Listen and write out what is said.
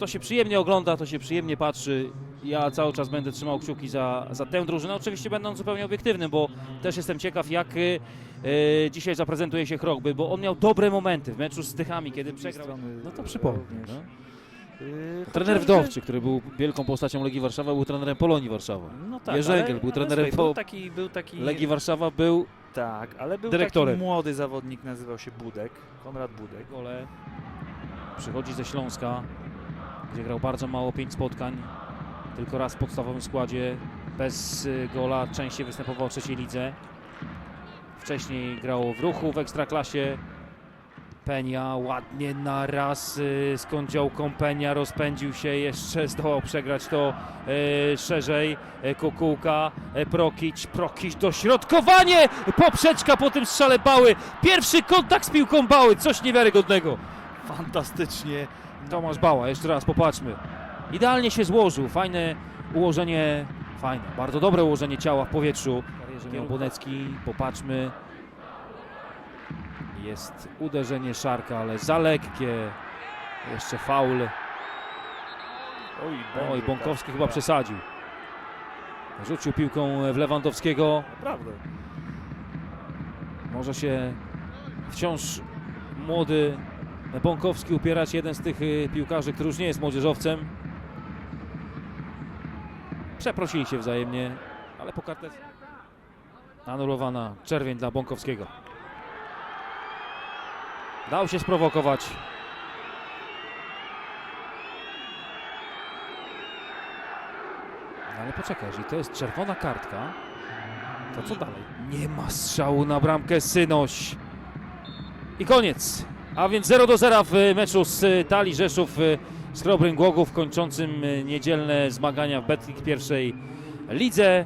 to się przyjemnie ogląda, to się przyjemnie patrzy. Ja cały czas będę trzymał kciuki za, za tę drużynę, oczywiście będąc zupełnie obiektywnym, bo też jestem ciekaw, jak y, y, dzisiaj zaprezentuje się Chrogby, bo on miał dobre momenty w meczu z Tychami, kiedy przegrał. No to przypomnij. No. Yy, Trener chociażby- Wdowczy, który był wielką postacią Legii Warszawa, był trenerem Polonii Warszawa. No tak, ale- był ale trenerem słuchaj, Był taki, był taki, Legii Warszawa był tak, ale był dyrektorem. taki młody zawodnik, nazywał się Budek, Konrad Budek. gole. Przychodzi ze Śląska, gdzie grał bardzo mało, pięć spotkań. Tylko raz w podstawowym składzie, bez y, gola, częściej występował w trzeciej lidze. Wcześniej grał w ruchu w Ekstraklasie. Penia ładnie na raz y, z kądziałką Penia rozpędził się, jeszcze zdołał przegrać to y, szerzej. Kukułka, Prokić, Prokić, dośrodkowanie! Poprzeczka po tym strzale Bały. Pierwszy kontakt z piłką Bały, coś niewiarygodnego. Fantastycznie. Tomasz Bała, jeszcze raz popatrzmy. Idealnie się złożył, fajne ułożenie, fajne, bardzo dobre ułożenie ciała w powietrzu. Miał Bonecki, popatrzmy. Jest uderzenie Szarka, ale za lekkie. Jeszcze faul. Oj, Oj, Bąkowski tak. chyba przesadził. Rzucił piłką w Lewandowskiego. Naprawdę. Może się wciąż młody Bąkowski upierać, jeden z tych y, piłkarzy, który już nie jest młodzieżowcem. Przeprosili się wzajemnie, ale po kartce anulowana czerwień dla Bąkowskiego. Dał się sprowokować. No ale poczekaj, jeżeli to jest czerwona kartka, to co dalej? Nie ma strzału na bramkę Synoś. I koniec. A więc 0 do 0 w meczu z y, Talii Rzeszów y, z Chrobrym Głogów kończącym niedzielne zmagania w Betlik pierwszej lidze.